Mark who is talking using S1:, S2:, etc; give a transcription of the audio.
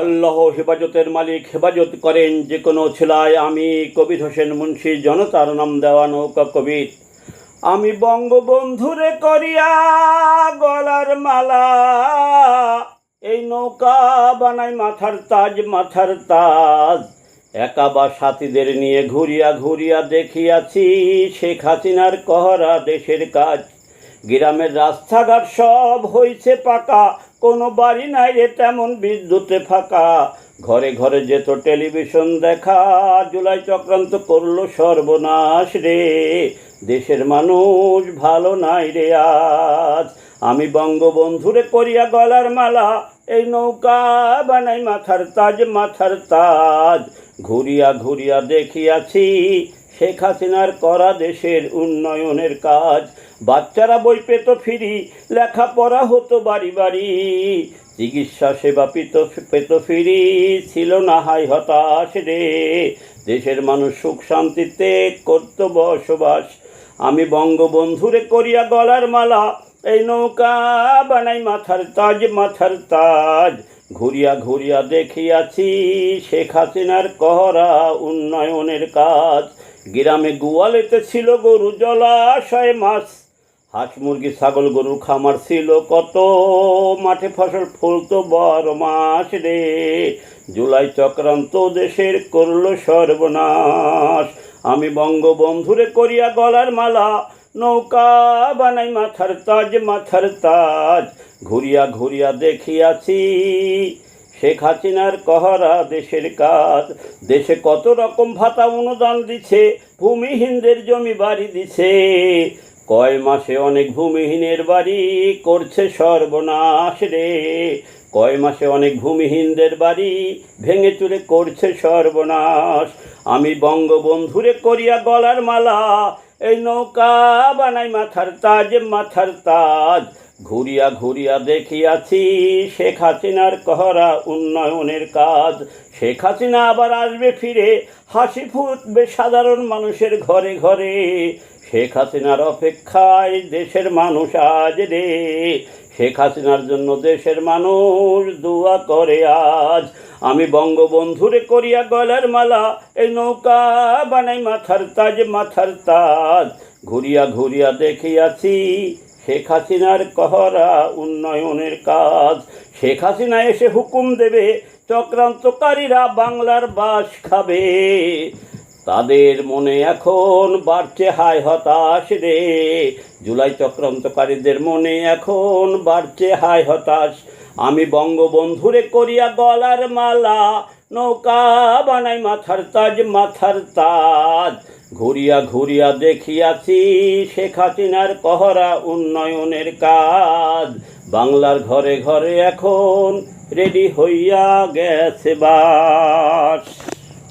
S1: আল্লাহ হেফাজতের মালিক হেফাজত করেন যে কোনো ছেলায় আমি কবির হোসেন মুন্সি জনতার নাম দেওয়া নৌকা কবির। আমি বঙ্গবন্ধুরে করিয়া গলার মালা, এই নৌকা বানাই মাথার তাজ মাথার তাজ। একা বা সাথীদের নিয়ে ঘুরিয়া ঘুরিয়া দেখিয়াছি শেখ হাসিনার কহরা দেশের কাজ। গ্রামের রাস্তাঘাট সব হইছে পাকা কোনো বাড়ি নাই রে তেমন বিদ্যুতে ফাঁকা। ঘরে ঘরে যেত টেলিভিশন দেখা, জুলাই চক্রান্ত করল সর্বনাশ রে। দেশের মানুষ ভালো নাই রে আজ। আমি বঙ্গবন্ধুরে করিয়া গলার মালা, এই নৌকা বানাই মাথার তাজ মাথার তাজ। ঘুরিয়া ঘুরিয়া দেখিয়াছি শেখ হাসিনার করা দেশের উন্নয়নের কাজ। বাচ্চারা বই পেত ফিরি, লেখাপড়া হতো বাড়ি বাড়ি। চিকিৎসা সেবা পেত পেত ফিরি, ছিল না হাই হতাশ রে। দেশের মানুষ সুখ শান্তিতে করত বসবাস। আমি বঙ্গবন্ধুরে করিয়া গলার মালা, এই নৌকা বানাই মাথার তাজ মাথার তাজ। ঘুরিয়া ঘুরিয়া দেখিয়াছি শেখ হাসিনার কহরা উন্নয়নের কাজ। গ্রামে গোয়ালেতে ছিল গরু জলাশয় মাছ হাঁস, মুরগি, ছাগল গরু খামার ছিল কত? মাঠে ফসল ফলতো বড় মাস রে। জুলাই চক্রান্ত দেশের করল সর্বনাশ। আমি বঙ্গবন্ধুরে করিয়া গলার মালা, নৌকা বানাই মাথার তাজ মাথার তাজ। ঘুরিয়া ঘুরিয়া দেখিয়াছি, শেখ হাসিনার কহরা দেশের কাজ। দেশে কত রকম ভাতা অনুদান দিছে, ভূমিহীনদের জমি বাড়ি দিছে। কয় মাসে অনেক ভূমিহীনের বাড়ি করছে সর্বনাশ রে? কয় মাসে অনেক ভূমিহীনদের বাড়ি ভেঙে চুরে করছে সর্বনাশ? আমি বঙ্গবন্ধুরে করিয়া গলার মালা, এই নৌকা বানাই মাথার তাজ মাথার তাজ। ঘুরিয়া ঘুরিয়া দেখিয়াছি শেখ হাসিনার কহরা উন্নয়নের কাজ। শেখ হাসিনা আবার আসবে ফিরে, হাসি ফুটবে সাধারণ মানুষের ঘরে ঘরে। শেখ হাসিনার অপেক্ষায় দেশের মানুষ আজ রে। শেখ হাসিনার জন্য দেশের মানুষ দোয়া করে আজ। আমি বঙ্গবন্ধুরে করিয়া গলার মালা, এই নৌকা বানাই মাথার তাজ মাথার তাজ। ঘুরিয়া ঘুরিয়া দেখিয়াছি শেখ হাসিনার কহরা উন্নয়নের কাজ। শেখ হাসিনা এসে হুকুম দেবে, চক্রান্তকারীরা বাংলার বাস খাবে। তাদের মনে এখন বাড়ছে হায় হতাশ রে। জুলাই চক্রান্তকারীদের মনে এখন বাড়ছে হায় হতাশ। আমি বঙ্গবন্ধুরে করিয়া গলার মালা, নৌকা বানাই মাথার তাজ মাথার তাজ। ঘুরিয়া ঘুরিয়া দেখিয়াছি শেখ হাসিনার কহরা উন্নয়নের কাজ। বাংলার ঘরে ঘরে এখন রেডি হইয়া গেছে বাস।